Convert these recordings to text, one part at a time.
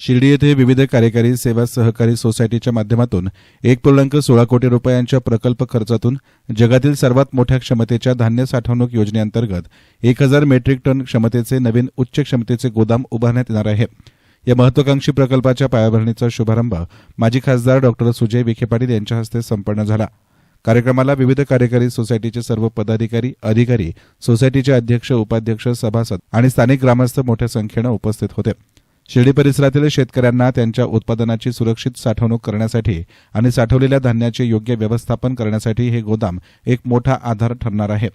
शिर्डी येथे विविध कार्यकारी सेवा सहकारी सोसायटीच्या माध्यमातून एक पूर्णांक सोळा कोटी रुपयांच्या प्रकल्प खर्चातून जगातील सर्वात मोठ्या क्षमतेच्या धान्य साठवणूक योजनेअंतर्गत एक हजार मेट्रिक टन क्षमतेचे नवीन उच्च क्षमतेचे गोदाम उभारण्यात येणार आहे. या महत्वाकांक्षी प्रकल्पाच्या पायाभरणीचा शुभारंभ माजी खासदार डॉक्टर सुजय विखे पाटील यांच्या हस्ते संपन्न झाला. कार्यक्रमाला विविध कार्यकारी सोसायटीचे सर्व पदाधिकारी अधिकारी सोसायटीचे अध्यक्ष उपाध्यक्ष सभासद आणि स्थानिक ग्रामस्थ मोठ्या संख्येनं उपस्थित होते. शिर्डी परिसरातील शेतकऱ्यांना त्यांच्या उत्पादनाची सुरक्षित साठवणूक करण्यासाठी आणि साठवलेल्या धान्याचे योग्य व्यवस्थापन करण्यासाठी हे गोदाम एक मोठा आधार ठरणार आहे.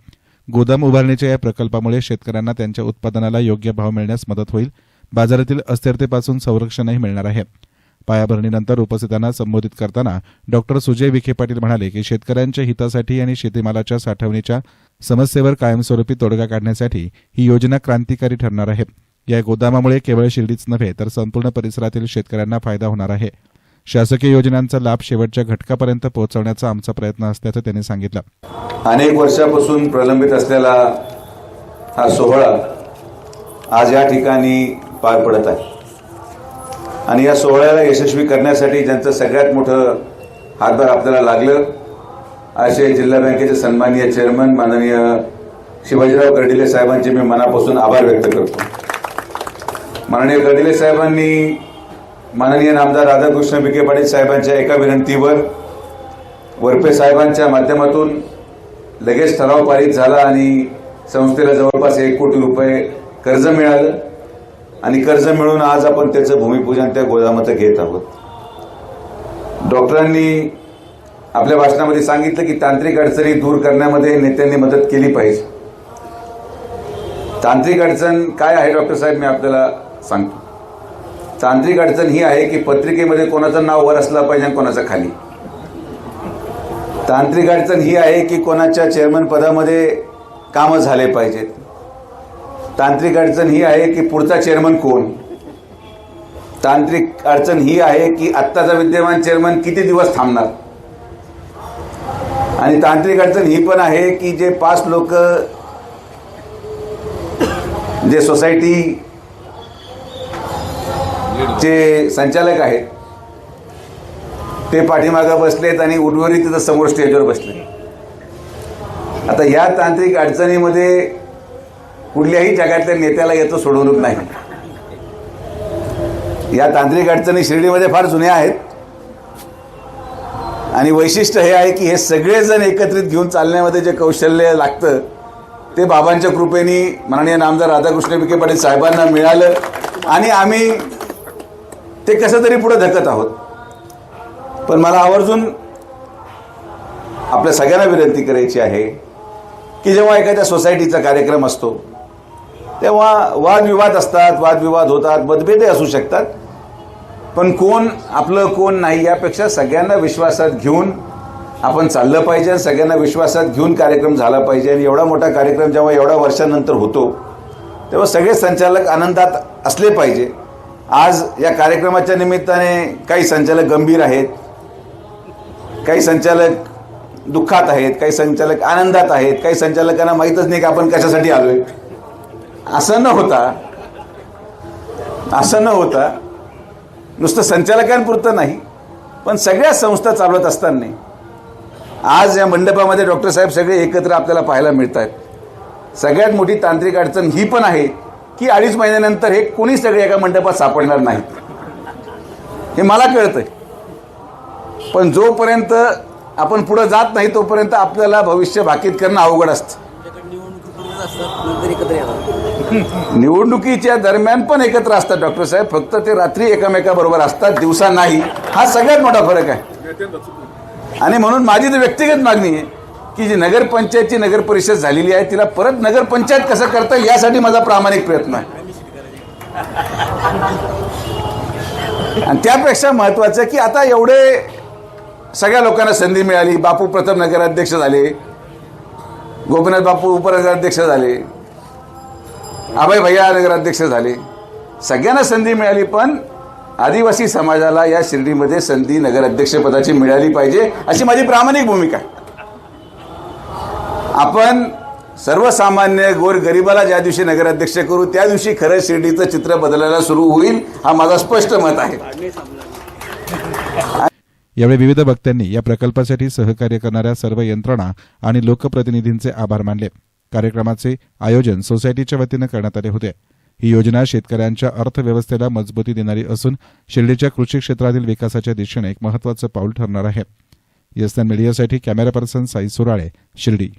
गोदाम उभारणीच्या या प्रकल्पामुळे शेतकऱ्यांना त्यांच्या उत्पादनाला योग्य भाव मिळण्यास मदत होईल. बाजारातील अस्थिरतेपासून संरक्षणही मिळणार आहे. पायाभरणीनंतर उपस्थितांना संबोधित करताना डॉक्टर सुजय विखे पाटील म्हणाले की शेतकऱ्यांच्या हितासाठी आणि शेतीमालाच्या साठवणीच्या समस्येवर कायमस्वरूपी तोडगा काढण्यासाठी ही योजना क्रांतिकारी ठरणार आहे. या गोदामामुळे केवळ शिर्डीच नव्हे तर संपूर्ण परिसरातील शेतकऱ्यांना फायदा होणार आहे. शासकीय योजनांचा लाभ शेवटच्या घटकापर्यंत पोहोचवण्याचा आमचा प्रयत्न असल्याचं त्यांनी सांगितलं. अनेक वर्षापासून प्रलंबित असलेला हा सोहळा आज या ठिकाणी पार पडत आहे. आणि या सोहळ्याला यशस्वी करण्यासाठी ज्यांचं सगळ्यात मोठं हातभार आपल्याला लागलं असे जिल्हा बँकेचे सन्माननीय चेअरमन माननीय शिवाजीराव कर्डिले साहेबांचे मी मनापासून आभार व्यक्त करतो. माननीय गडले साहेबांनी माननीय नामदार राधाकृष्ण विखे पाटील साहेबांच्या एका विनंतीवर वरपे साहेबांच्या माध्यमातून लगेच ठराव पारित झाला आणि संस्थेला जवळपास एक कोटी रुपये कर्ज मिळालं. आणि कर्ज मिळून आज आपण त्याचं भूमिपूजन त्या गोदामात घेत आहोत. डॉक्टरांनी आपल्या भाषणामध्ये सांगितलं की तांत्रिक अडचणी दूर करण्यामध्ये नेत्यांनी मदत केली पाहिजे. तांत्रिक अडचण काय आहे डॉक्टर साहेब? मी आपल्याला सांगतो. तांत्रिक अडचण ही आहे की पत्रिकेमध्ये कोणाचं नाव वर असलं पाहिजे आणि कोणाचं खाली. तांत्रिक अडचण ही आहे की कोणाच्या चेअरमन पदामध्ये कामं झाले पाहिजेत. तांत्रिक अडचण ही आहे की पुढचा चेअरमन कोण? तांत्रिक अडचण ही आहे की आत्ताचा विद्यमान चेअरमन किती दिवस थांबणार? आणि तांत्रिक अडचण ही पण आहे की जे पाच लोक जे सोसायटी जे संचालक आहेत ते पाठीमागं बसलेत आणि उर्वरित तिथं समोर स्टेजवर बसले. आता या तांत्रिक अडचणीमध्ये कुठल्याही जगातल्या नेत्याला याचं सोडवणूक नाही. या तांत्रिक अडचणी शिर्डीमध्ये फार जुन्या आहेत. आणि वैशिष्ट्य हे आहे की हे सगळेजण एकत्रित घेऊन चालण्यामध्ये जे कौशल्य लागतं ते बाबांच्या कृपेने माननीय नामदार राधाकृष्ण विखे पाटील साहेबांना मिळालं. आणि आम्ही ते कसं तरी पुढे धकत आहोत. पण मला आवर्जून आपल्या सगळ्यांना विनंती करायची आहे की जेव्हा एखाद्या सोसायटीचा कार्यक्रम असतो तेव्हा वादविवाद असतात वादविवाद होतात मतभेदही असू शकतात. पण कोण आपलं कोण नाही यापेक्षा सगळ्यांना विश्वासात घेऊन आपण चाललं पाहिजे आणि सगळ्यांना विश्वासात घेऊन कार्यक्रम झाला पाहिजे. आणि एवढा मोठा कार्यक्रम जेव्हा एवढ्या वर्षानंतर होतो तेव्हा सगळे संचालक आनंदात असले पाहिजे. आज या कार्यक्रमाच्या निमित्ताने काही संचालक गंभीर आहेत काही संचालक दुःखात आहेत काही संचालक आनंदात आहेत काही संचालकांना माहीतच नाही की आपण कशासाठी आलोय. असं न होता असं न होता नुसतं संचालकांपुरतं नाही पण सगळ्या संस्था चालवत असताना आज या मंडपामध्ये डॉक्टर साहेब सगळे एकत्र आपल्याला पाहायला मिळत आहेत सगळ्यात मोठी तांत्रिक अडचण ही पण आहे की अडीच महिन्यानंतर हे कोणी सगळे एका मंडपात सापडणार नाहीत हे मला कळतंय. पण जोपर्यंत आपण पुढे जात नाही तोपर्यंत आपल्याला भविष्य भाकीत करणं अवघड असतं. निवडणुकीच्या दरम्यान पण एकत्र असतात डॉक्टर साहेब. फक्त ते रात्री एकामेकाबरोबर असतात दिवसा नाही. हा सगळ्यात मोठा फरक आहे. आणि म्हणून माझी तर व्यक्तिगत मागणी आहे की जी नगरपंचायतची नगरपरिषद झालेली आहे तिला परत नगरपंचायत कसं करता येईल यासाठी माझा प्रामाणिक प्रयत्न आहे. आणि त्यापेक्षा महत्वाचं की आता एवढे सगळ्या लोकांना संधी मिळाली. बापू प्रथम नगराध्यक्ष झाले. गोपीनाथ बापू उपनगराध्यक्ष झाले. अभय भैया नगराध्यक्ष झाले. सगळ्यांना संधी मिळाली पण आदिवासी समाजाला या शिर्डीमध्ये संधी नगराध्यक्षपदाची मिळाली पाहिजे अशी माझी प्रामाणिक भूमिका आहे. आपण सर्वसामान्य गोर गरिबाला ज्या दिवशी नगराध्यक्ष करू त्या दिवशी खरं शिर्डीचं चित्र बदलायला सुरू होईल हा माझा स्पष्ट मत आहे. यावेळी विविध वक्त्यांनी या प्रकल्पासाठी सहकार्य करणाऱ्या सर्व यंत्रणा आणि लोकप्रतिनिधींचे आभार मानले. कार्यक्रमाचे आयोजन सोसायटीच्या वतीनं करण्यात आले होते. ही योजना शेतकऱ्यांच्या अर्थव्यवस्थेला मजबूती देणारी असून शिर्डीच्या कृषी क्षेत्रातील विकासाच्या दिशेने एक महत्वाचं पाऊल ठरणार आहे. यस्तान मीडियासाठी कॅमेरा पर्सन साई सुराळे शिर्डी.